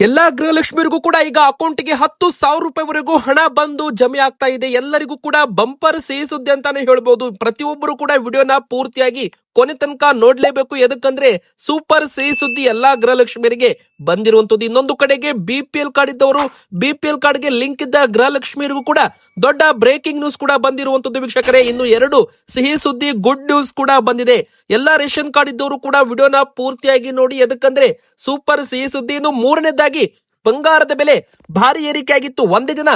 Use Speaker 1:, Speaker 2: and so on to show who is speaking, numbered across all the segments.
Speaker 1: ಎಲ್ಲಾ ಗೃಹಲಕ್ಷ್ಮಿಯರಿಗೂ ಕೂಡ ಈಗ ಅಕೌಂಟ್ಗೆ ಹತ್ತು ಸಾವಿರ ರೂಪಾಯಿವರೆಗೂ ಹಣ ಬಂದು ಜಮೆ ಆಗ್ತಾ ಇದೆ. ಎಲ್ಲರಿಗೂ ಕೂಡ ಬಂಪರ್ ಸಿಹಿ ಸುದ್ದಿ ಅಂತಾನೆ ಹೇಳ್ಬೋದು. ಪ್ರತಿಯೊಬ್ಬರು ಕೂಡ ವಿಡಿಯೋನ ಪೂರ್ತಿಯಾಗಿ ಕೊನೆ ತನಕ ನೋಡ್ಲೇಬೇಕು. ಎದಕ್ಕಂದ್ರೆ ಸೂಪರ್ ಸಿಹಿ ಸುದ್ದಿ ಎಲ್ಲಾ ಗೃಹಲಕ್ಷ್ಮಿಯರಿಗೆ ಬಂದಿರುವಂತದ್ದು ಇನ್ನೊಂದು ಕಡೆಗೆ ಬಿ ಪಿ ಎಲ್ ಕಾರ್ಡ್ ಇದ್ದವರು ಬಿ ಪಿ ಎಲ್ ಕಾರ್ಡ್ಗೆ ಲಿಂಕ್ ಇದ್ದ ಗೃಹಲಕ್ಷ್ಮಿಯರಿಗೂ ಕೂಡ ದೊಡ್ಡ ಬ್ರೇಕಿಂಗ್ ನ್ಯೂಸ್ ಕೂಡ ಬಂದಿರುವಂತದ್ದು ವೀಕ್ಷಕರೇ, ಇನ್ನು ಎರಡು ಸಿಹಿ ಸುದ್ದಿ ಗುಡ್ ನ್ಯೂಸ್ ಕೂಡ ಬಂದಿದೆ. ಎಲ್ಲಾ ರೇಷನ್ ಕಾರ್ಡ್ ಇದ್ದವರು ಕೂಡ ವಿಡಿಯೋನ ಪೂರ್ತಿಯಾಗಿ ನೋಡಿ, ಎದಕ್ಕಂದ್ರೆ ಸೂಪರ್ ಸಿಹಿ ಸುದ್ದಿ ಇನ್ನು ಮೂರನೇದಾಗಿ ಬಂಗಾರದ ಬೆಲೆ ಭಾರಿ ಏರಿಕೆ ಆಗಿತ್ತು. ಒಂದೇ ದಿನ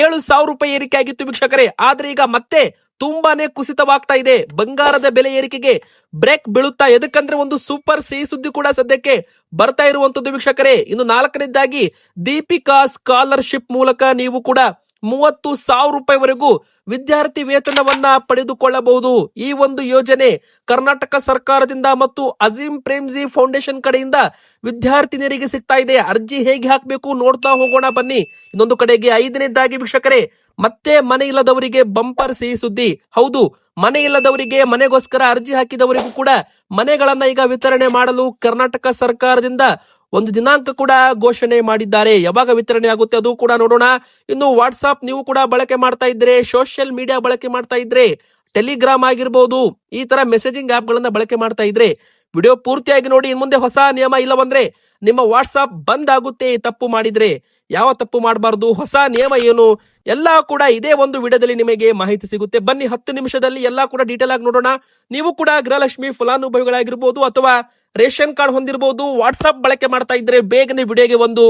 Speaker 1: ಏಳು ಸಾವಿರ ರೂಪಾಯಿ ಏರಿಕೆ ಆಗಿತ್ತು ವೀಕ್ಷಕರೇ. ಆದ್ರೆ ಈಗ ಮತ್ತೆ ತುಂಬಾನೇ ಕುಸಿತವಾಗ್ತಾ ಇದೆ. ಬಂಗಾರದ ಬೆಲೆ ಏರಿಕೆಗೆ ಬ್ರೇಕ್ ಬೀಳುತ್ತಾ ಎದಕ್ಕಂದ್ರೆ ಒಂದು ಸೂಪರ್ ಸಿಹಿ ಸುದ್ದಿ ಕೂಡ ಸದ್ಯಕ್ಕೆ ಬರ್ತಾ ಇರುವಂತದ್ದು ವೀಕ್ಷಕರೇ. ಇನ್ನು ನಾಲ್ಕನೇದಾಗಿ ದೀಪಿಕಾ ಸ್ಕಾಲರ್ಶಿಪ್ ಮೂಲಕ ನೀವು ಕೂಡ ಮೂವತ್ತು ಸಾವಿರ ರೂಪಾಯಿವರೆಗೂ ವಿದ್ಯಾರ್ಥಿ ವೇತನವನ್ನ ಪಡೆದುಕೊಳ್ಳಬಹುದು. ಈ ಒಂದು ಯೋಜನೆ ಕರ್ನಾಟಕ ಸರ್ಕಾರದಿಂದ ಮತ್ತು ಅಜೀಂ ಪ್ರೇಮ್ಜಿ ಫೌಂಡೇಶನ್ ಕಡೆಯಿಂದ ವಿದ್ಯಾರ್ಥಿನಿಯರಿಗೆ ಸಿಗ್ತಾ ಇದೆ. ಅರ್ಜಿ ಹೇಗೆ ಹಾಕಬೇಕು ನೋಡ್ತಾ ಹೋಗೋಣ ಬನ್ನಿ. ಇನ್ನೊಂದು ಕಡೆಗೆ ಐದನೇದಾಗಿ ವೀಕ್ಷಕರೇ, ಮತ್ತೆ ಮನೆ ಇಲ್ಲದವರಿಗೆ ಬಂಪರ್ ಸಿಹಿ ಸುದ್ದಿ. ಹೌದು, ಮನೆ ಇಲ್ಲದವರಿಗೆ ಮನೆಗೋಸ್ಕರ ಅರ್ಜಿ ಹಾಕಿದವರಿಗೂ ಕೂಡ ಮನೆಗಳನ್ನ ಈಗ ವಿತರಣೆ ಮಾಡಲು ಕರ್ನಾಟಕ ಸರ್ಕಾರದಿಂದ ಒಂದು ದಿನಾಂಕ ಕೂಡ ಘೋಷಣೆ ಮಾಡಿದ್ದಾರೆ. ಯಾವಾಗ ವಿತರಣೆ ಆಗುತ್ತೆ ಅದು ಕೂಡ ನೋಡೋಣ. ಇನ್ನು ವಾಟ್ಸ್ಆಪ್ ನೀವು ಕೂಡ ಬಳಕೆ ಮಾಡ್ತಾ ಇದ್ರೆ ಸೋಷಿಯಲ್ ಮೀಡಿಯಾ ಬಳಕೆ ಮಾಡ್ತಾ ಇದ್ರೆ ಟೆಲಿಗ್ರಾಮ್ ಆಗಿರ್ಬೋದು, ಈ ತರ ಮೆಸೇಜಿಂಗ್ ಆಪ್ ಗಳನ್ನ ಬಳಕೆ ಮಾಡ್ತಾ ಇದ್ರೆ ವಿಡಿಯೋ ಪೂರ್ತಿಯಾಗಿ ನೋಡಿ, ಇನ್ ಮುಂದೆ ಹೊಸ ನಿಯಮ ಇಲ್ಲವಂದ್ರೆ, ನಿಮ್ಮ ವಾಟ್ಸ್ಆಪ್ ಬಂದ್ ಆಗುತ್ತೆ ತಪ್ಪು ಮಾಡಿದ್ರೆ. ಯಾವ ತಪ್ಪು ಮಾಡಬಾರ್ದು? ಹೊಸ ನಿಯಮ ಏನು? ಎಲ್ಲಾ ಕೂಡ ಇದೇ ಒಂದು ವಿಡಿಯೋದಲ್ಲಿ ನಿಮಗೆ ಮಾಹಿತಿ ಸಿಗುತ್ತೆ. ಬನ್ನಿ ಹತ್ತು ನಿಮಿಷದಲ್ಲಿ ಎಲ್ಲಾ ಕೂಡ ಡೀಟೇಲ್ ಆಗಿ ನೋಡೋಣ. ನೀವು ಕೂಡ ಗೃಹಲಕ್ಷ್ಮಿ, ಫಲಾನುಭವಿಗಳಾಗಿರ್ಬೋದು ಅಥವಾ ರೇಷನ್ ಕಾರ್ಡ್ ಹೊಂದಿರಬಹುದು ವಾಟ್ಸ್ಆಪ್ ಬಳಕೆ ಮಾಡ್ತಾ ಇದ್ರೆ ಬೇಗನೆ ವಿಡಿಯೋಗೆ ಒಂದು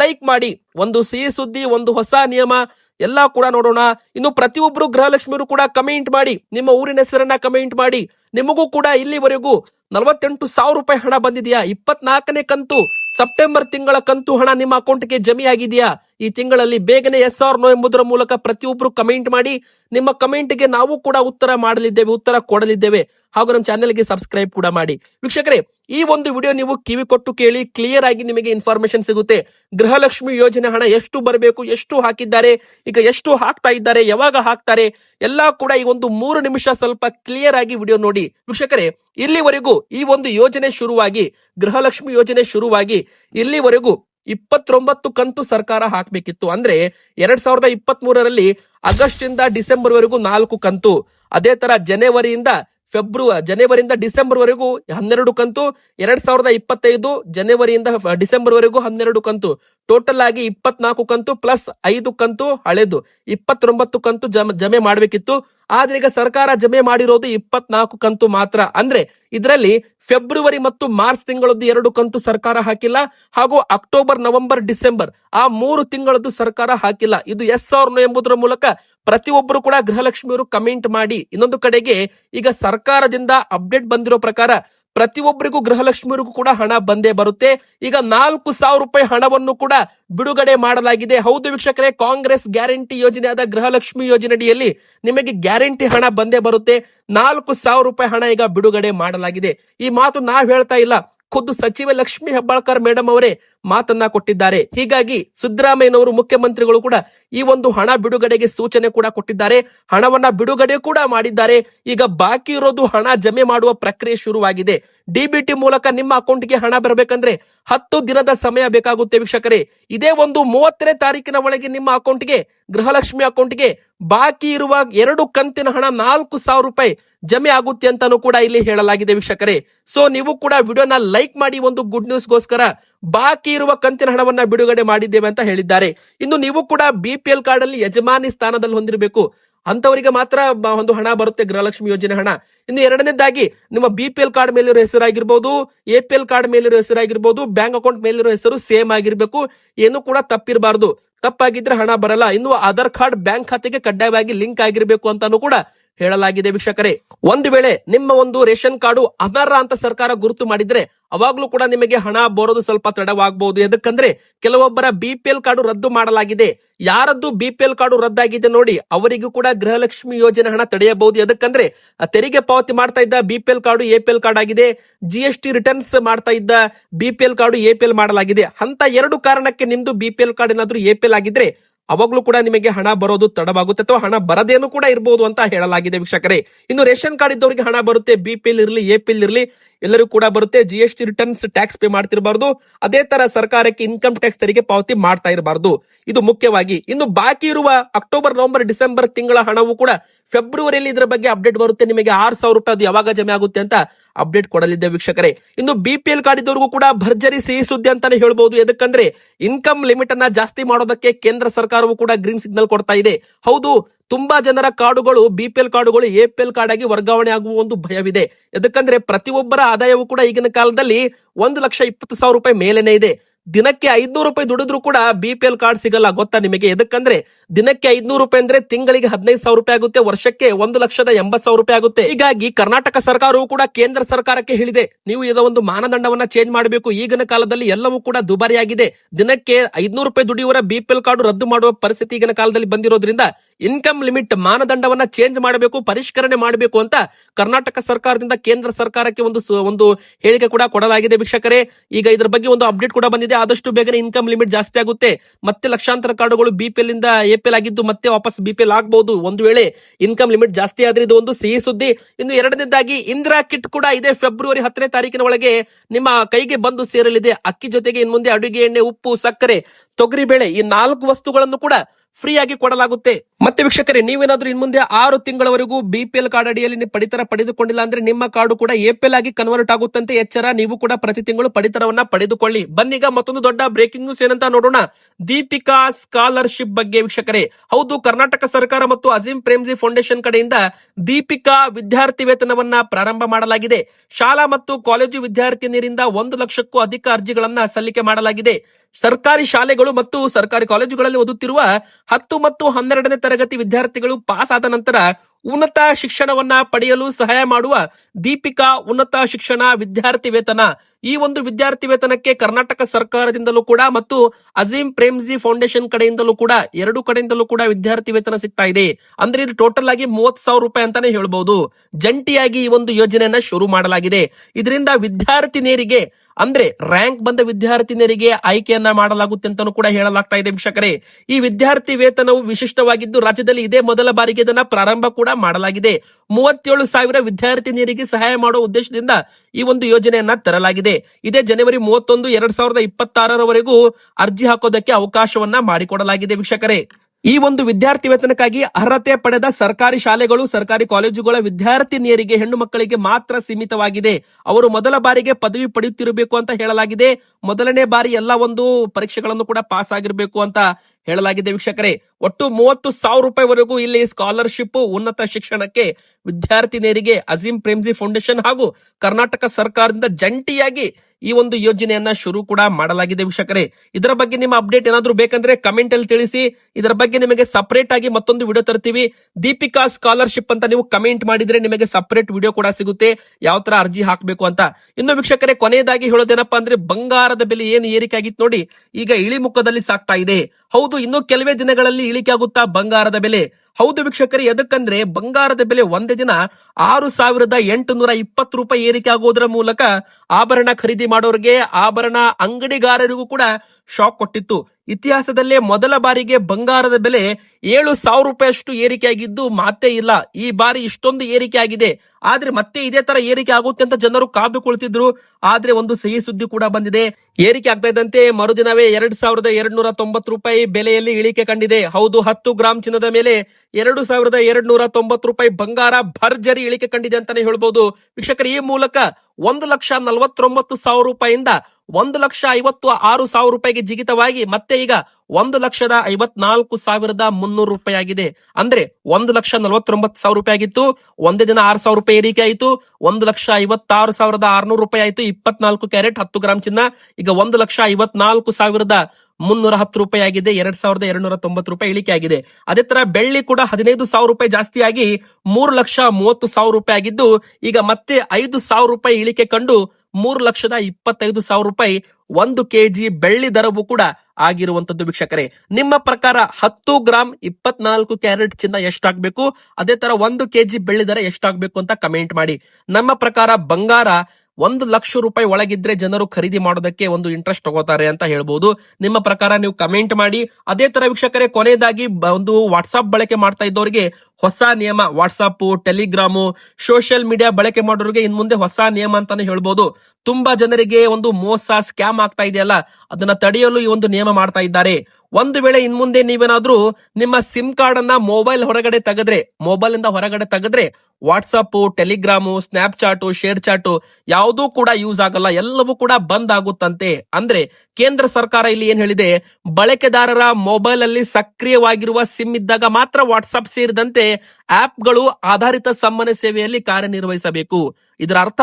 Speaker 1: ಲೈಕ್ ಮಾಡಿ, ಒಂದು ಸಿಹಿ ಸುದ್ದಿ, ಒಂದು ಹೊಸ ನಿಯಮ ಎಲ್ಲಾ ಕೂಡ ನೋಡೋಣ. ಇನ್ನು ಪ್ರತಿಯೊಬ್ಬರು ಗೃಹಲಕ್ಷ್ಮಿಯರು ಕೂಡ ಕಮೆಂಟ್ ಮಾಡಿ, ನಿಮ್ಮ ಊರಿನ ಹೆಸರನ್ನ ಕಮೆಂಟ್ ಮಾಡಿ. ನಿಮಗೂ ಕೂಡ ಇಲ್ಲಿವರೆಗೂ ನಲವತ್ತೆಂಟು ಸಾವಿರ ರೂಪಾಯಿ ಹಣ ಬಂದಿದೆಯಾ? ಇಪ್ಪತ್ನಾಲ್ಕನೇ ಕಂತು, ಸೆಪ್ಟೆಂಬರ್ ತಿಂಗಳ ಕಂತು ಹಣ ನಿಮ್ಮ ಅಕೌಂಟ್ಗೆ ಜಮೆಯಾಗಿದೆಯಾ? ಈ ತಿಂಗಳಲ್ಲಿ ಬೇಗನೆ ಎಸ್ ಆರ್ ನೋ ಎಂಬುದರ ಮೂಲಕ ಪ್ರತಿಯೊಬ್ಬರು ಕಮೆಂಟ್ ಮಾಡಿ, ನಿಮ್ಮ ಕಮೆಂಟ್ಗೆ ನಾವು ಕೂಡ ಉತ್ತರ ಮಾಡಲಿದ್ದೇವೆ, ಉತ್ತರ ಕೊಡಲಿದ್ದೇವೆ. ಹಾಗೂ ನಮ್ಮ ಚಾನೆಲ್ಗೆ ಸಬ್ಸ್ಕ್ರೈಬ್ ಕೂಡ ಮಾಡಿ. ವೀಕ್ಷಕರೇ, ಈ ಒಂದು ವಿಡಿಯೋ ನೀವು ಕಿವಿ ಕೊಟ್ಟು ಕೇಳಿ ಕ್ಲಿಯರ್ ಆಗಿ ನಿಮಗೆ ಇನ್ಫಾರ್ಮೇಶನ್ ಸಿಗುತ್ತೆ. ಗೃಹಲಕ್ಷ್ಮಿ ಯೋಜನೆ ಹಣ ಎಷ್ಟು ಬರಬೇಕು, ಎಷ್ಟು ಹಾಕಿದ್ದಾರೆ, ಈಗ ಎಷ್ಟು ಹಾಕ್ತಾ ಇದ್ದಾರೆ, ಯಾವಾಗ ಹಾಕ್ತಾರೆ, ಎಲ್ಲಾ ಕೂಡ ಈ ಒಂದು ಮೂರು ನಿಮಿಷ ಸ್ವಲ್ಪ ಕ್ಲಿಯರ್ ಆಗಿ ವಿಡಿಯೋ ನೋಡಿ. ವೀಕ್ಷಕರೇ ಇಲ್ಲಿವರೆಗೂ ಈ ಒಂದು ಯೋಜನೆ ಶುರುವಾಗಿ, ಗೃಹಲಕ್ಷ್ಮಿ ಯೋಜನೆ ಶುರುವಾಗಿ ಇಲ್ಲಿವರೆಗೂ ಇಪ್ಪತ್ತೊಂಬತ್ತು ಕಂತು ಸರ್ಕಾರ ಹಾಕಬೇಕಿತ್ತು. ಅಂದ್ರೆ ಎರಡ್ ಸಾವಿರದ ಇಪ್ಪತ್ತ್ ಮೂರರಲ್ಲಿ ಆಗಸ್ಟ್ ಇಂದ ಡಿಸೆಂಬರ್ ವರೆಗೂ ನಾಲ್ಕು ಕಂತು, ಅದೇ ತರ ಜನವರಿಯಿಂದ ಫೆಬ್ರವರಿ ಜನವರಿಯಿಂದ ಡಿಸೆಂಬರ್ ವರೆಗೂ ಹನ್ನೆರಡು ಕಂತು, ಎರಡ್ ಸಾವಿರದ ಇಪ್ಪತ್ತೈದು ಜನವರಿಯಿಂದ ಡಿಸೆಂಬರ್ ವರೆಗೂ ಹನ್ನೆರಡು ಕಂತು. ಟೋಟಲ್ ಆಗಿ ಇಪ್ಪತ್ನಾಲ್ಕು ಕಂತು ಪ್ಲಸ್ ಐದು ಕಂತು ಹಳೆದು. ಇಪ್ಪತ್ತೊಂಬತ್ತು ಕಂತು ಜಮೆ ಮಾಡಬೇಕಿತ್ತು. ಆದ್ರೆ ಈಗ ಸರ್ಕಾರ ಜಮೆ ಮಾಡಿರೋದು ಇಪ್ಪತ್ನಾಲ್ಕು ಕಂತು ಮಾತ್ರ. ಅಂದ್ರೆ ಇದರಲ್ಲಿ ಫೆಬ್ರವರಿ ಮತ್ತು ಮಾರ್ಚ್ ತಿಂಗಳದ್ದು ಎರಡು ಕಂತು ಸರ್ಕಾರ ಹಾಕಿಲ್ಲ, ಹಾಗೂ ಅಕ್ಟೋಬರ್ ನವೆಂಬರ್ ಡಿಸೆಂಬರ್ ಆ ಮೂರು ತಿಂಗಳದ್ದು ಸರ್ಕಾರ ಹಾಕಿಲ್ಲ. ಇದು ಎಸ್ ಸಾವಿರ ಎಂಬುದರ ಮೂಲಕ ಪ್ರತಿಯೊಬ್ಬರು ಕೂಡ ಗೃಹಲಕ್ಷ್ಮಿಯವರು ಕಮೆಂಟ್ ಮಾಡಿ. ಇನ್ನೊಂದು ಕಡೆಗೆ ಈಗ ಸರ್ಕಾರದಿಂದ ಅಪ್ಡೇಟ್ ಬಂದಿರೋ ಪ್ರಕಾರ ಪ್ರತಿಯೊಬ್ಬರಿಗೂ ಗೃಹಲಕ್ಷ್ಮಿಯವರಿಗೂ ಕೂಡ ಹಣ ಬಂದೇ ಬರುತ್ತೆ. ಈಗ ನಾಲ್ಕು ಸಾವಿರ ರೂಪಾಯಿ ಹಣವನ್ನು ಕೂಡ ಬಿಡುಗಡೆ ಮಾಡಲಾಗಿದೆ. ಹೌದು ವೀಕ್ಷಕರೇ, ಕಾಂಗ್ರೆಸ್ ಗ್ಯಾರಂಟಿ ಯೋಜನೆಯಾದ ಗೃಹಲಕ್ಷ್ಮಿ ಯೋಜನೆಯಡಿಯಲ್ಲಿ ನಿಮಗೆ ಗ್ಯಾರಂಟಿ ಹಣ ಬಂದೇ ಬರುತ್ತೆ. ನಾಲ್ಕು ಸಾವಿರ ರೂಪಾಯಿ ಹಣ ಈಗ ಬಿಡುಗಡೆ ಮಾಡಲಾಗಿದೆ. ಈ ಮಾತು ನಾವು ಹೇಳ್ತಾ ಇಲ್ಲ. ಖುದ್ದು ಸಚಿವ ಲಕ್ಷ್ಮಿ ಹೆಬ್ಬಾಳ್ಕರ್ ಮೇಡಮ್ ಅವರೇ ಮಾತನ್ನ ಕೊಟ್ಟಿದ್ದಾರೆ. ಹೀಗಾಗಿ ಸಿದ್ದರಾಮಯ್ಯನವರು ಮುಖ್ಯಮಂತ್ರಿಗಳು ಕೂಡ ಈ ಒಂದು ಹಣ ಬಿಡುಗಡೆಗೆ ಸೂಚನೆ ಕೂಡ ಕೊಟ್ಟಿದ್ದಾರೆ. ಹಣವನ್ನ ಬಿಡುಗಡೆ ಕೂಡ ಮಾಡಿದ್ದಾರೆ. ಈಗ ಬಾಕಿ ಇರೋದು ಹಣ ಜಮೆ ಮಾಡುವ ಪ್ರಕ್ರಿಯೆ ಶುರುವಾಗಿದೆ. ಡಿಬಿಟಿ ಮೂಲಕ ನಿಮ್ಮ ಅಕೌಂಟ್ಗೆ ಹಣ ಬರಬೇಕಂದ್ರೆ ಹತ್ತು ದಿನದ ಸಮಯ ಬೇಕಾಗುತ್ತೆ ವೀಕ್ಷಕರೇ. ಇದೇ ಒಂದು ಮೂವತ್ತನೇ ತಾರೀಕಿನ ಒಳಗೆ ನಿಮ್ಮ ಅಕೌಂಟ್ಗೆ, ಗೃಹಲಕ್ಷ್ಮಿ ಅಕೌಂಟ್ಗೆ ಬಾಕಿ ಇರುವ ಎರಡು ಕಂತಿನ ಹಣ ನಾಲ್ಕು ಸಾವಿರ ರೂಪಾಯಿ ಜಮೆ ಆಗುತ್ತೆ ಅಂತಾನು ಕೂಡ ಇಲ್ಲಿ ಹೇಳಲಾಗಿದೆ ವೀಕ್ಷಕರೇ. ಸೊ, ನೀವು ಕೂಡ ವಿಡಿಯೋನ ಲೈಕ್ ಮಾಡಿ ಒಂದು ಗುಡ್ ನ್ಯೂಸ್ಗೋಸ್ಕರ ಬಾಕಿ ಇರುವ ಕಂತಿನ ಹಣವನ್ನ ಬಿಡುಗಡೆ ಮಾಡಿದ್ದೇವೆ ಅಂತ ಹೇಳಿದ್ದಾರೆ. ಇನ್ನು ನೀವು ಕೂಡ ಬಿ ಪಿ ಎಲ್ ಕಾರ್ಡ್ ಅಲ್ಲಿ ಯಜಮಾನಿ ಸ್ಥಾನದಲ್ಲಿ ಹೊಂದಿರಬೇಕು. ಅಂತವರಿಗೆ ಮಾತ್ರ ಒಂದು ಹಣ ಬರುತ್ತೆ ಗೃಹಲಕ್ಷ್ಮಿ ಯೋಜನೆ ಹಣ. ಇನ್ನು ಎರಡನೇದಾಗಿ ನಿಮ್ಮ ಬಿ ಪಿ ಎಲ್ ಕಾರ್ಡ್ ಮೇಲಿರೋ ಹೆಸರಾಗಿರ್ಬೋದು ಎ ಪಿ ಎಲ್ ಕಾರ್ಡ್ ಮೇಲಿರೋ ಹೆಸರಾಗಿರ್ಬೋದು, ಬ್ಯಾಂಕ್ ಅಕೌಂಟ್ ಮೇಲಿರೋ ಹೆಸರು ಸೇಮ್ ಆಗಿರ್ಬೇಕು. ಏನು ಕೂಡ ತಪ್ಪಿರಬಾರ್ದು. ತಪ್ಪಾಗಿದ್ರೆ ಹಣ ಬರಲ್ಲ. ಇನ್ನು ಆಧಾರ್ ಕಾರ್ಡ್ ಬ್ಯಾಂಕ್ ಖಾತೆಗೆ ಕಡ್ಡಾಯವಾಗಿ ಲಿಂಕ್ ಆಗಿರಬೇಕು ಅಂತಾನು ಕೂಡ ಹೇಳಲಾಗಿದೆ ವೀಕ್ಷಕರೇ. ಒಂದು ವೇಳೆ ನಿಮ್ಮ ಒಂದು ರೇಷನ್ ಕಾರ್ಡು ಅನರ್ಹ ಅಂತ ಸರ್ಕಾರ ಗುರುತು ಮಾಡಿದ್ರೆ ಅವಾಗ್ಲೂ ಕೂಡ ನಿಮಗೆ ಹಣ ಬರೋದು ಸ್ವಲ್ಪ ತಡವಾಗಬಹುದು ಎದಕ್ಕಂದ್ರೆ ಕೆಲವೊಬ್ಬರ ಬಿ ಪಿ ಕಾರ್ಡು ರದ್ದು ಮಾಡಲಾಗಿದೆ. ಯಾರದ್ದು ಬಿ ಪಿ ಕಾರ್ಡು ರದ್ದಾಗಿದೆ ನೋಡಿ, ಅವರಿಗೂ ಕೂಡ ಗೃಹಲಕ್ಷ್ಮಿ ಯೋಜನೆ ಹಣ ತಡೆಯಬಹುದು. ಎದಕ್ಕಂದ್ರೆ ತೆರಿಗೆ ಪಾವತಿ ಮಾಡ್ತಾ ಇದ್ದ B P L card A card ಆಗಿದೆ. ಜಿ ಎಸ್ ಟಿ ರಿಟರ್ನ್ಸ್ ಮಾಡ್ತಾ ಇದ್ದ B P L card A ಮಾಡಲಾಗಿದೆ. ಅಂತ ಎರಡು ಕಾರಣಕ್ಕೆ ನಿಮ್ದು ಬಿ ಪಿ ಎಲ್ ಕಾರ್ಡ್ ಏನಾದ್ರೂ ಎ ಆಗಿದ್ರೆ ಅವಾಗ್ಲೂ ಕೂಡ ನಿಮಗೆ ಹಣ ಬರೋದು ತಡವಾಗುತ್ತೆ ಅಥವಾ ಹಣ ಬರದೇನು ಕೂಡ ಇರಬಹುದು ಅಂತ ಹೇಳಲಾಗಿದೆ ವೀಕ್ಷಕರೇ. ಇನ್ನು ರೇಷನ್ ಕಾರ್ಡ್ ಇದ್ದವರಿಗೆ ಹಣ ಬರುತ್ತೆ, ಬಿ ಪಿ ಇರಲಿ, ಎ ಪಿ ಇರಲಿ ಎಲ್ಲರೂ ಕೂಡ ಬರುತ್ತೆ. G S T returns tax pay ಮಾಡ್ತಿರಬಾರ್ದು. ಅದೇ ತರ ಸರ್ಕಾರಕ್ಕೆ ಇನ್ಕಮ್ ಟ್ಯಾಕ್ಸ್ ತೆರಿಗೆ ಪಾವತಿ ಮಾಡ್ತಾ ಇರಬಾರ್ದು. ಇದು ಮುಖ್ಯವಾಗಿ. ಇನ್ನು ಬಾಕಿ ಇರುವ ಅಕ್ಟೋಬರ್, ನವೆಂಬರ್, ಡಿಸೆಂಬರ್ ತಿಂಗಳ ಹಣವು ಕೂಡ ಫೆಬ್ರವರಿಯಲ್ಲಿ ಇದರ ಬಗ್ಗೆ ಅಪ್ಡೇಟ್ ಬರುತ್ತೆ. ನಿಮಗೆ ಆರ್ ಸಾವಿರ ರೂಪಾಯಿ ಅದು ಯಾವಾಗ ಜಮೆ ಆಗುತ್ತೆ ಅಂತ ಅಪ್ಡೇಟ್ ಕೊಡಲಿದ್ದೆ ವೀಕ್ಷಕರೇ. ಇನ್ನು ಬಿ ಪಿ ಎಲ್ ಕಾರ್ಡ್ ಇದ್ದವರಿಗೂ ಕೂಡ ಭರ್ಜರಿ ಸಿಹಿ ಸುದ್ದಿ ಅಂತಾನೆ ಹೇಳ್ಬಹುದು ಯಾಕಂದ್ರೆ ಇನ್ಕಮ್ ಲಿಮಿಟ್ ಅನ್ನ ಜಾಸ್ತಿ ಮಾಡೋದಕ್ಕೆ ಕೇಂದ್ರ ಸರ್ಕಾರವು ಕೂಡ ಗ್ರೀನ್ ಸಿಗ್ನಲ್ ಕೊಡ್ತಾ ಇದೆ. ಹೌದು, ತುಂಬಾ ಜನರ ಕಾರ್ಡುಗಳು ಬಿ ಪಿ ಎಲ್ ಕಾರ್ಡುಗಳು ಎ ಪಿ ಎಲ್ ಕಾರ್ಡ್ ಆಗಿ ವರ್ಗಾವಣೆ ಆಗುವ ಒಂದು ಭಯವಿದೆ. ಯಾಕಂದ್ರೆ ಪ್ರತಿಯೊಬ್ಬರ ಆದಾಯವು ಕೂಡ ಈಗಿನ ಕಾಲದಲ್ಲಿ ಒಂದು ಲಕ್ಷ ಇಪ್ಪತ್ತು ಸಾವಿರ ರೂಪಾಯಿ ಮೇಲೇನೆ ಇದೆ. ದಿನಕ್ಕೆ ಐದ್ನೂರು ರೂಪಾಯಿ ದುಡಿದ್ರು ಕೂಡ ಬಿ ಪಿ ಎಲ್ ಕಾರ್ಡ್ ಸಿಗಲ್ಲ, ಗೊತ್ತಾ ನಿಮಗೆ? ಎದಕ್ಕಂದ್ರೆ ದಿನಕ್ಕೆ ಐದ್ನೂರು ರೂಪಾಯಿ ಅಂದ್ರೆ ತಿಂಗಳಿಗೆ ಹದಿನೈದು ಸಾವಿರ ರೂಪಾಯಿ ಆಗುತ್ತೆ, ವರ್ಷಕ್ಕೆ ಒಂದು ಲಕ್ಷದ ಎಂಬತ್ ಸಾವಿರ ರೂಪಾಯಿ ಆಗುತ್ತೆ. ಹೀಗಾಗಿ ಕರ್ನಾಟಕ ಸರ್ಕಾರವು ಕೂಡ ಕೇಂದ್ರ ಸರ್ಕಾರಕ್ಕೆ ಹೇಳಿದೆ, ನೀವು ಇದರ ಒಂದು ಮಾನದಂಡವನ್ನ ಚೇಂಜ್ ಮಾಡಬೇಕು. ಈಗಿನ ಕಾಲದಲ್ಲಿ ಎಲ್ಲವೂ ಕೂಡ ದುಬಾರಿಯಾಗಿದೆ. ದಿನಕ್ಕೆ ಐದ್ನೂರು ರೂಪಾಯಿ ದುಡಿಯುವರ ಬಿ ಪಿ ಕಾರ್ಡ್ ರದ್ದು ಮಾಡುವ ಪರಿಸ್ಥಿತಿ ಈಗಿನ ಕಾಲದಲ್ಲಿ ಬಂದಿರೋದ್ರಿಂದ ಇನ್ಕಮ್ ಲಿಮಿಟ್ ಮಾನದಂಡವನ್ನ ಚೇಂಜ್ ಮಾಡಬೇಕು, ಪರಿಷ್ಕರಣೆ ಮಾಡಬೇಕು ಅಂತ ಕರ್ನಾಟಕ ಸರ್ಕಾರದಿಂದ ಕೇಂದ್ರ ಸರ್ಕಾರಕ್ಕೆ ಒಂದು ಒಂದು ಹೇಳಿಕೆ ಕೂಡ ಕೊಡಲಾಗಿದೆ ವೀಕ್ಷಕರೇ. ಈಗ ಇದರ ಬಗ್ಗೆ ಒಂದು ಅಪ್ಡೇಟ್ ಕೂಡ ಬಂದಿದೆ. ಆದಷ್ಟು ಬೇಗನೆ ಇನ್ಕಮ್ ಲಿಮಿಟ್ ಜಾಸ್ತಿ ಆಗುತ್ತೆ. ಮತ್ತೆ ಲಕ್ಷಾಂತರ ಕಾರ್ಡುಗಳು ಬಿ ಪಿ ಎಲ್ ಇಂದ ಎಪಿಎಲ್ ಆಗಿದ್ದು ಮತ್ತೆ ವಾಪಸ್ ಬಿ ಪಿ ಎಲ್ ಆಗಬಹುದು ಒಂದು ವೇಳೆ ಇನ್ಕಮ್ ಲಿಮಿಟ್ ಜಾಸ್ತಿ ಆದ್ರೆ ಇದು ಒಂದು ಸಿಹಿ ಸುದ್ದಿ. ಇನ್ನು ಎರಡನೇದಾಗಿ ಇಂದಿರಾ ಕಿಟ್ ಕೂಡ ಇದೆ. ಫೆಬ್ರವರಿ ಹತ್ತನೇ ತಾರೀಕಿನ ಒಳಗೆ ನಿಮ್ಮ ಕೈಗೆ ಬಂದು ಸೇರಲಿದೆ. ಅಕ್ಕಿ ಜೊತೆಗೆ ಇನ್ ಮುಂದೆ ಅಡುಗೆ ಎಣ್ಣೆ, ಉಪ್ಪು, ಸಕ್ಕರೆ ತೊಗರಿ ಬೇಳೆ ಈ ನಾಲ್ಕು ವಸ್ತುಗಳನ್ನು ಕೂಡ ಫ್ರೀ ಆಗಿ ಕೊಡಲಾಗುತ್ತೆ. ಮತ್ತೆ ವೀಕ್ಷಕರೇ, ನೀವೇನಾದ್ರೂ ಇನ್ ಮುಂದೆ ಆರು ತಿಂಗಳವರೆಗೂ ಬಿಪಿಎಲ್ ಕಾರ್ಡ್ ಅಡಿಯಲ್ಲಿ ನೀವು ಪಡಿತರ ಪಡೆದುಕೊಂಡಿಲ್ಲ ಅಂದ್ರೆ ನಿಮ್ಮ ಕಾರ್ಡು ಕೂಡ ಎಪಿಎಲ್ ಆಗಿ ಕನ್ವರ್ಟ್ ಆಗುತ್ತಂತೆ. ಎಚ್ಚರ, ನೀವು ಕೂಡ ಪ್ರತಿ ತಿಂಗಳು ಪಡಿತರವನ್ನ ಪಡೆದುಕೊಳ್ಳಿ. ಬನ್ನೀಗ ಮತ್ತೊಂದು ದೊಡ್ಡ ಬ್ರೇಕಿಂಗ್ ನ್ಯೂಸ್ ಏನಂತ ನೋಡೋಣ. ದೀಪಿಕಾ ಸ್ಕಾಲರ್ಶಿಪ್ ಬಗ್ಗೆ ವೀಕ್ಷಕರೇ. ಹೌದು, ಕರ್ನಾಟಕ ಸರ್ಕಾರ ಮತ್ತು ಅಜೀಂ ಪ್ರೇಮ್ಜಿ ಫೌಂಡೇಶನ್ ಕಡೆಯಿಂದ ದೀಪಿಕಾ ವಿದ್ಯಾರ್ಥಿ ವೇತನವನ್ನ ಪ್ರಾರಂಭ ಮಾಡಲಾಗಿದೆ. ಶಾಲಾ ಮತ್ತು ಕಾಲೇಜು ವಿದ್ಯಾರ್ಥಿನಿಯರಿಂದ ಒಂದು ಲಕ್ಷಕ್ಕೂ ಅಧಿಕ ಅರ್ಜಿಗಳನ್ನ ಸಲ್ಲಿಕೆ ಮಾಡಲಾಗಿದೆ. ಸರ್ಕಾರಿ ಶಾಲೆಗಳು ಮತ್ತು ಸರ್ಕಾರಿ ಕಾಲೇಜುಗಳಲ್ಲಿ ಓದುತ್ತಿರುವ ಹತ್ತು ಮತ್ತು ಹನ್ನೆರಡನೇ ತರಗತಿ ವಿದ್ಯಾರ್ಥಿಗಳು ಪಾಸ್ ಆದ ನಂತರ ಉನ್ನತ ಶಿಕ್ಷಣವನ್ನ ಪಡೆಯಲು ಸಹಾಯ ಮಾಡುವ ದೀಪಿಕಾ ಉನ್ನತ ಶಿಕ್ಷಣ ವಿದ್ಯಾರ್ಥಿ ವೇತನ. ಈ ಒಂದು ವಿದ್ಯಾರ್ಥಿ ವೇತನಕ್ಕೆ ಕರ್ನಾಟಕ ಸರ್ಕಾರದಿಂದಲೂ ಕೂಡ ಮತ್ತು ಅಜೀಂ ಪ್ರೇಮ್ಜಿ ಫೌಂಡೇಶನ್ ಕಡೆಯಿಂದಲೂ ಕೂಡ ಎರಡು ಕಡೆಯಿಂದಲೂ ಕೂಡ ವಿದ್ಯಾರ್ಥಿ ವೇತನ ಸಿಗ್ತಾ ಇದೆ. ಅಂದ್ರೆ ಇದು ಟೋಟಲ್ ಆಗಿ ಮೂವತ್ ಸಾವಿರ ರೂಪಾಯಿ ಅಂತಾನೆ ಹೇಳ್ಬಹುದು ಜಂಟಿಯಾಗಿ ಈ ಒಂದು ಯೋಜನೆಯನ್ನ ಶುರು ಮಾಡಲಾಗಿದೆ. ಇದರಿಂದ ವಿದ್ಯಾರ್ಥಿನಿಯರಿಗೆ ಅಂದ್ರೆ ರ್ಯಾಂಕ್ ಬಂದ ವಿದ್ಯಾರ್ಥಿನಿಯರಿಗೆ ಆಯ್ಕೆಯನ್ನ ಮಾಡಲಾಗುತ್ತೆ ಅಂತಾನೂ ಕೂಡ ಹೇಳಲಾಗ್ತಾ ಇದೆ ವೀಕ್ಷಕರೇ. ಈ ವಿದ್ಯಾರ್ಥಿ ವೇತನವು ವಿಶಿಷ್ಟವಾಗಿದ್ದು ರಾಜ್ಯದಲ್ಲಿ ಇದೇ ಮೊದಲ ಬಾರಿಗೆ ಇದನ್ನ ಪ್ರಾರಂಭ ಕೂಡ ಮಾಡಲಾಗಿದೆ. ಮೂವತ್ತೇಳು ಸಾವಿರ ವಿದ್ಯಾರ್ಥಿನಿಯರಿಗೆ ಸಹಾಯ ಮಾಡುವ ಉದ್ದೇಶದಿಂದ ಈ ಒಂದು ಯೋಜನೆಯನ್ನ ತರಲಾಗಿದೆ. ಇದೇ ಜನವರಿ ಮೂವತ್ತೊಂದು, ಎರಡ್ ಸಾವಿರದ ಇಪ್ಪತ್ತಾರರವರೆಗೂ ಅರ್ಜಿ ಹಾಕೋದಕ್ಕೆ ಅವಕಾಶವನ್ನ ಮಾಡಿಕೊಡಲಾಗಿದೆ ವೀಕ್ಷಕರೇ. ಈ ಒಂದು ವಿದ್ಯಾರ್ಥಿ ವೇತನಕ್ಕಾಗಿ ಅರ್ಹತೆ ಪಡೆದ ಸರ್ಕಾರಿ ಶಾಲೆಗಳು, ಸರ್ಕಾರಿ ಕಾಲೇಜುಗಳ ವಿದ್ಯಾರ್ಥಿನಿಯರಿಗೆ ಹೆಣ್ಣು ಮಕ್ಕಳಿಗೆ ಮಾತ್ರ ಸೀಮಿತವಾಗಿದೆ. ಅವರು ಮೊದಲ ಬಾರಿಗೆ ಪದವಿ ಪಡೆಯುತ್ತಿರಬೇಕು ಅಂತ ಹೇಳಲಾಗಿದೆ. ಮೊದಲನೇ ಬಾರಿ ಎಲ್ಲ ಒಂದು ಪರೀಕ್ಷೆಗಳನ್ನು ಕೂಡ ಪಾಸ್ ಆಗಿರಬೇಕು ಅಂತ ಹೇಳಲಾಗಿದೆ ವೀಕ್ಷಕರೇ, ಒಟ್ಟು ಮೂವತ್ತು ಸಾವಿರ ರೂಪಾಯಿವರೆಗೂ ಇಲ್ಲಿ ಸ್ಕಾಲರ್ಶಿಪ್ ಉನ್ನತ ಶಿಕ್ಷಣಕ್ಕೆ ವಿದ್ಯಾರ್ಥಿನಿಯರಿಗೆ ಅಜೀಂ ಪ್ರೇಮ್ಜಿ ಫೌಂಡೇಶನ್ ಹಾಗೂ ಕರ್ನಾಟಕ ಸರ್ಕಾರದಿಂದ ಜಂಟಿಯಾಗಿ ಈ ಒಂದು ಯೋಜನೆಯನ್ನ ಶುರು ಕೂಡ ಮಾಡಲಾಗಿದೆ ವೀಕ್ಷಕರೇ. ಇದರ ಬಗ್ಗೆ ನಿಮ್ಮ ಅಪ್ಡೇಟ್ ಏನಾದ್ರೂ ಬೇಕಂದ್ರೆ ಕಮೆಂಟ್ ಅಲ್ಲಿ ತಿಳಿಸಿ. ಇದರ ಬಗ್ಗೆ ನಿಮಗೆ ಸಪರೇಟ್ ಆಗಿ ಮತ್ತೊಂದು ವಿಡಿಯೋ ತರ್ತೀವಿ. ದೀಪಿಕಾ ಸ್ಕಾಲರ್ಶಿಪ್ ಅಂತ ನೀವು ಕಮೆಂಟ್ ಮಾಡಿದ್ರೆ ನಿಮಗೆ ಸಪರೇಟ್ ವಿಡಿಯೋ ಕೂಡ ಸಿಗುತ್ತೆ. ಯಾವ ತರ ಅರ್ಜಿ ಹಾಕಬೇಕು ಅಂತ. ಇನ್ನು ವೀಕ್ಷಕರೇ, ಕೊನೆಯದಾಗಿ ಹೇಳೋದೇನಪ್ಪಾ ಅಂದ್ರೆ ಬಂಗಾರದ ಬೆಲೆ ಏನು ಏರಿಕೆ ಆಗಿತ್ತು ನೋಡಿ. ಈಗ ಇಳಿಮುಖದಲ್ಲಿ ಸಾಕ್ತಾ ಇದೆ. ಹೌದು ಇನ್ನು ಕೆಲವೇ ದಿನಗಳಲ್ಲಿ ಇಳಿಕೆ ಆಗುತ್ತಾ ಬಂಗಾರದ ಬೆಲೆ. ಹೌದು ವೀಕ್ಷಕರೇ, ಎದಕ್ಕಂದ್ರೆ ಬಂಗಾರದ ಬೆಲೆ ಒಂದೇ ದಿನ ಆರು ಸಾವಿರದ ಎಂಟು ನೂರ ಇಪ್ಪತ್ತು ರೂಪಾಯಿ ಏರಿಕೆ ಆಗೋದ್ರ ಮೂಲಕ ಆಭರಣ ಖರೀದಿ ಮಾಡೋರಿಗೆ ಆಭರಣ ಅಂಗಡಿಗಾರರಿಗೂ ಕೂಡ ಶಾಕ್ ಕೊಟ್ಟಿತ್ತು. ಇತಿಹಾಸದಲ್ಲೇ ಮೊದಲ ಬಾರಿಗೆ ಬಂಗಾರದ ಬೆಲೆ ಏಳು ಸಾವಿರ ರೂಪಾಯಿಯಷ್ಟು ಏರಿಕೆಯಾಗಿದ್ದು ಮಾತೇ ಇಲ್ಲ. ಈ ಬಾರಿ ಇಷ್ಟೊಂದು ಏರಿಕೆ ಆಗಿದೆ ಆದ್ರೆ ಮತ್ತೆ ಇದೇ ತರ ಏರಿಕೆ ಆಗುತ್ತೆ ಅಂತ ಜನರು ಕಾದು ಕುಳಿತಿದ್ರು ಆದ್ರೆ ಒಂದು ಸಹಿ ಸುದ್ದಿ ಕೂಡ ಬಂದಿದೆ. ಏರಿಕೆ ಆಗ್ತಾ ಇದ್ದಂತೆ ಮರುದಿನವೇ ಎರಡ್ ಸಾವಿರದ ಎರಡ್ ನೂರ ತೊಂಬತ್ತು ರೂಪಾಯಿ ಬೆಲೆಯಲ್ಲಿ ಇಳಿಕೆ ಕಂಡಿದೆ. ಹೌದು, ಹತ್ತು ಗ್ರಾಂ ಚಿನ್ನದ ಮೇಲೆ ಎರಡು ಸಾವಿರದ ಎರಡ್ ನೂರ ತೊಂಬತ್ತು ರೂಪಾಯಿ ಬಂಗಾರ ಭರ್ಜರಿ ಇಳಿಕೆ ಕಂಡಿದೆ ಅಂತಾನೆ ಹೇಳ್ಬಹುದು ವೀಕ್ಷಕರು, ಈ ಮೂಲಕ ಒಂದು ಲಕ್ಷ ನಲವತ್ತೊಂಬತ್ತು ಸಾವಿರ ರೂಪಾಯಿಯಿಂದ ಒಂದು ಲಕ್ಷ ಐವತ್ತು ಆರು ಸಾವಿರ ರೂಪಾಯಿಗೆ ಜಿಗಿತವಾಗಿ ಮತ್ತೆ ಈಗ ಒಂದು ಲಕ್ಷದ ಐವತ್ನಾಲ್ಕು ಸಾವಿರದ ಮುನ್ನೂರು ರೂಪಾಯಿ ಆಗಿದೆ ಅಂದ್ರೆ ಒಂದು ಲಕ್ಷ ನಲವತ್ತೊಂಬತ್ತು ಸಾವಿರ ರೂಪಾಯಿ ಆಗಿತ್ತು. ಒಂದೇ ದಿನ ಆರು ಸಾವಿರ ರೂಪಾಯಿ ಏರಿಕೆ ಆಯಿತು. ಒಂದು ಲಕ್ಷ ಐವತ್ತಾರು ಸಾವಿರದ ಆರ್ನೂರು ರೂಪಾಯಿ ಆಯಿತು. ಇಪ್ಪತ್ನಾಲ್ಕು ಕ್ಯಾರೆಟ್, ಹತ್ತು ಗ್ರಾಮ್ ಚಿನ್ನ. ಈಗ ಒಂದು ಲಕ್ಷ ಐವತ್ನಾಲ್ಕು ಸಾವಿರದ ಮುನ್ನೂರ ಹತ್ತು ರೂಪಾಯಿ ಆಗಿದೆ. ಎರಡ್ ಸಾವಿರದ ಎರಡ್ ನೂರ ತೊಂಬತ್ತು ರೂಪಾಯಿ ಇಳಿಕೆ ಆಗಿದೆ. ಅದೇ ತರ ಬೆಳ್ಳಿ ಕೂಡ ಹದಿನೈದು ಸಾವಿರ ರೂಪಾಯಿ ಜಾಸ್ತಿ ಆಗಿ ಮೂರು ಲಕ್ಷ ಮೂವತ್ತು ಸಾವಿರ ರೂಪಾಯಿ ಆಗಿದ್ದು, ಈಗ ಮತ್ತೆ ಐದು ಸಾವಿರ ರೂಪಾಯಿ ಇಳಿಕೆ ಕಂಡು ಮೂರು ಲಕ್ಷದ ಇಪ್ಪತ್ತೈದು ಸಾವಿರ ರೂಪಾಯಿ ಒಂದು ಕೆಜಿ ಬೆಳ್ಳಿ ದರವು ಕೂಡ ಆಗಿರುವಂತದ್ದು ವೀಕ್ಷಕರೇ. ನಿಮ್ಮ ಪ್ರಕಾರ ಹತ್ತು ಗ್ರಾಂ ಇಪ್ಪತ್ನಾಲ್ಕು ಕ್ಯಾರೆಟ್ ಚಿನ್ನ ಎಷ್ಟಾಗಬೇಕು? ಅದೇ ತರ ಒಂದು ಕೆಜಿ ಬೆಳ್ಳಿ ದರ ಎಷ್ಟಾಗಬೇಕು ಅಂತ ಕಮೆಂಟ್ ಮಾಡಿ. ನಮ್ಮ ಪ್ರಕಾರ ಬಂಗಾರ ಒಂದು ಲಕ್ಷ ರೂಪಾಯಿ ಒಳಗಿದ್ರೆ ಜನರು ಖರೀದಿ ಮಾಡೋದಕ್ಕೆ ಒಂದು ಇಂಟ್ರೆಸ್ಟ್ ತಗೋತಾರೆ ಅಂತ ಹೇಳ್ಬೋದು. ನಿಮ್ಮ ಪ್ರಕಾರ ನೀವು ಕಮೆಂಟ್ ಮಾಡಿ. ಅದೇ ತರ ವೀಕ್ಷಕರೇ, ಕೊನೆಯದಾಗಿ ಒಂದು ವಾಟ್ಸ್ಆಪ್ ಬಳಕೆ ಮಾಡ್ತಾ ಇದ್ದವರಿಗೆ ಹೊಸ ನಿಯಮ ವಾಟ್ಸ್ಆಪ್ ಟೆಲಿಗ್ರಾಮು ಸೋಷಿಯಲ್ ಮೀಡಿಯಾ ಬಳಕೆ ಮಾಡೋರಿಗೆ ಇನ್ ಮುಂದೆ ಹೊಸ ನಿಯಮ ಅಂತಾನೆ ಹೇಳ್ಬೋದು. ತುಂಬಾ ಜನರಿಗೆ ಒಂದು ಮೋಸ ಸ್ಕ್ಯಾಮ್ ಆಗ್ತಾ ಇದೆಯಲ್ಲ, ಅದನ್ನ ತಡೆಯಲು ಈ ಒಂದು ನಿಯಮ ಮಾಡ್ತಾ ಇದ್ದಾರೆ. ಒಂದು ವೇಳೆ ಇನ್ಮುಂದೆ ನೀವೇನಾದ್ರೂ ನಿಮ್ಮ ಸಿಮ್ ಕಾರ್ಡ್ ಅನ್ನ ಮೊಬೈಲ್ ಹೊರಗಡೆ ತೆಗೆದ್ರೆ ಮೊಬೈಲ್ ಇಂದ ಹೊರಗಡೆ ತೆಗೆದ್ರೆ WhatsApp Telegram Snapchat ShareChat ಯಾವುದೂ ಕೂಡ ಯೂಸ್ ಆಗಲ್ಲ, ಎಲ್ಲವೂ ಕೂಡ ಬಂದ್ ಆಗುತ್ತಂತೆ. ಅಂದ್ರೆ ಕೇಂದ್ರ ಸರ್ಕಾರ ಇಲ್ಲಿ ಏನ್ ಹೇಳಿದೆ, ಬಳಕೆದಾರರ ಮೊಬೈಲ್ ಅಲ್ಲಿ ಸಕ್ರಿಯವಾಗಿರುವ ಸಿಮ್ ಇದ್ದಾಗ ಮಾತ್ರ ವಾಟ್ಸಪ್ ಸೇರಿದಂತೆ ಆಪ್ಗಳು ಆಧಾರಿತ ಸಂಬಂಧ ಸೇವೆಯಲ್ಲಿ ಕಾರ್ಯನಿರ್ವಹಿಸಬೇಕು. ಇದರ ಅರ್ಥ,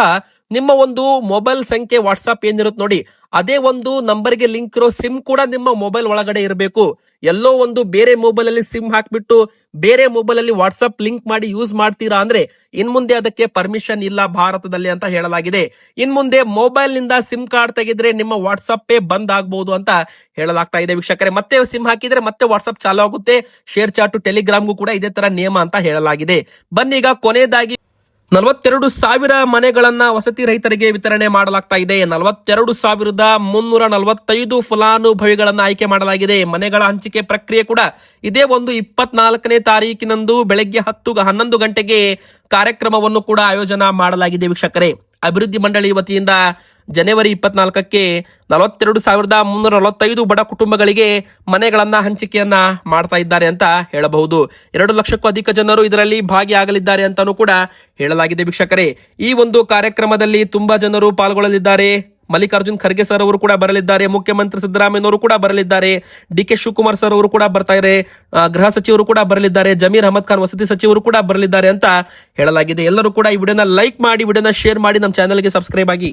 Speaker 1: ನಿಮ್ಮ ಒಂದು ಮೊಬೈಲ್ ಸಂಖ್ಯೆ ವಾಟ್ಸಪ್ ಏನಿರುತ್ತೆ ನೋಡಿ ಅದೇ ಒಂದು ನಂಬರ್ಗೆ ಲಿಂಕ್ ಇರೋ ಸಿಮ್ ಕೂಡ ನಿಮ್ಮ ಮೊಬೈಲ್ ಒಳಗಡೆ ಇರಬೇಕು. ಎಲ್ಲೋ ಒಂದು ಬೇರೆ ಮೊಬೈಲ್ ಅಲ್ಲಿ ಸಿಮ್ ಹಾಕ್ಬಿಟ್ಟು ಬೇರೆ ಮೊಬೈಲ್ ಅಲ್ಲಿ ವಾಟ್ಸ್ಆಪ್ ಲಿಂಕ್ ಮಾಡಿ ಯೂಸ್ ಮಾಡ್ತೀರಾ ಅಂದ್ರೆ ಇನ್ ಮುಂದೆ ಅದಕ್ಕೆ ಪರ್ಮಿಷನ್ ಇಲ್ಲ ಭಾರತದಲ್ಲಿ ಅಂತ ಹೇಳಲಾಗಿದೆ. ಇನ್ ಮುಂದೆ ಮೊಬೈಲ್ನಿಂದ ಸಿಮ್ ಕಾರ್ಡ್ ತೆಗೆದ್ರೆ ನಿಮ್ಮ ವಾಟ್ಸ್ಆಪ್ ಬಂದ್ ಆಗ್ಬಹುದು ಅಂತ ಹೇಳಲಾಗ್ತಾ ಇದೆ ವೀಕ್ಷಕರೇ. ಮತ್ತೆ ಸಿಮ್ ಹಾಕಿದ್ರೆ ಮತ್ತೆ ವಾಟ್ಸ್ಆಪ್ ಚಾಲು ಆಗುತ್ತೆ. ಶೇರ್ ಚಾಟು ಟೆಲಿಗ್ರಾಮ್ಗೂ ಕೂಡ ಇದೇ ತರ ನಿಯಮ ಅಂತ ಹೇಳಲಾಗಿದೆ. ಬನ್ನಿ ಈಗ ಕೊನೆಯದಾಗಿ ನಲವತ್ತೆರಡು ಸಾವಿರ ಮನೆಗಳನ್ನ ವಸತಿ ರಹಿತರಿಗೆ ವಿತರಣೆ ಮಾಡಲಾಗ್ತಾ ಇದೆ. ನಲವತ್ತೆರಡು ಸಾವಿರದ ಮುನ್ನೂರ ನಲವತ್ತೈದು ಫಲಾನುಭವಿಗಳನ್ನ ಆಯ್ಕೆ ಮಾಡಲಾಗಿದೆ. ಮನೆಗಳ ಹಂಚಿಕೆ ಪ್ರಕ್ರಿಯೆ ಕೂಡ ಇದೇ ಒಂದು ಇಪ್ಪತ್ನಾಲ್ಕನೇ ತಾರೀಕಿನಂದು ಬೆಳಗ್ಗೆ ಹತ್ತು ಹನ್ನೊಂದು ಗಂಟೆಗೆ ಕಾರ್ಯಕ್ರಮವನ್ನು ಕೂಡ ಆಯೋಜನೆ ಮಾಡಲಾಗಿದೆ ವೀಕ್ಷಕರೇ. ಅಭಿವೃದ್ಧಿ ಮಂಡಳಿ ವತಿಯಿಂದ ಜನವರಿ ಇಪ್ಪತ್ನಾಲ್ಕಕ್ಕೆ ನಲವತ್ತೆರಡು ಸಾವಿರದ ಮುನ್ನೂರ ನಲವತ್ತೈದು ಬಡ ಕುಟುಂಬಗಳಿಗೆ ಮನೆಗಳನ್ನ ಹಂಚಿಕೆಯನ್ನ ಮಾಡ್ತಾ ಇದ್ದಾರೆ ಅಂತ ಹೇಳಬಹುದು. ಎರಡು ಲಕ್ಷಕ್ಕೂ ಅಧಿಕ ಜನರು ಇದರಲ್ಲಿ ಭಾಗಿಯಾಗಲಿದ್ದಾರೆ ಅಂತಾನೂ ಕೂಡ ಹೇಳಲಾಗಿದೆ. ವೀಕ್ಷಕರೇ, ಈ ಒಂದು ಕಾರ್ಯಕ್ರಮದಲ್ಲಿ ತುಂಬಾ ಜನರು ಪಾಲ್ಗೊಳ್ಳಲಿದ್ದಾರೆ. ಮಲ್ಲಿಕಾರ್ಜುನ್ ಖರ್ಗೆ ಸರ್ ಅವರು ಕೂಡ ಬರಲಿದ್ದಾರೆ, ಮುಖ್ಯಮಂತ್ರಿ ಸಿದ್ದರಾಮಯ್ಯನವರು ಕೂಡ ಬರಲಿದ್ದಾರೆ, ಡಿ ಕೆ ಶಿವಕುಮಾರ್ ಸರ್ ಅವರು ಕೂಡ ಬರ್ತಾ ಇದ್ದಾರೆ ಗೃಹ ಸಚಿವರು ಕೂಡ ಬರಲಿದ್ದಾರೆ, ಜಮೀರ್ ಅಹಮದ್ ಖಾನ್ ವಸತಿ ಸಚಿವರು ಕೂಡ ಬರಲಿದ್ದಾರೆ ಅಂತ ಹೇಳಲಾಗಿದೆ. ಎಲ್ಲರೂ ಕೂಡ ಈ ವಿಡಿಯೋನ ಲೈಕ್ ಮಾಡಿ, ವಿಡಿಯೋನ ಶೇರ್ ಮಾಡಿ, ನಮ್ಮ ಚಾನಲ್ಗೆ ಸಬ್ಸ್ಕ್ರೈಬ್ ಆಗಿ.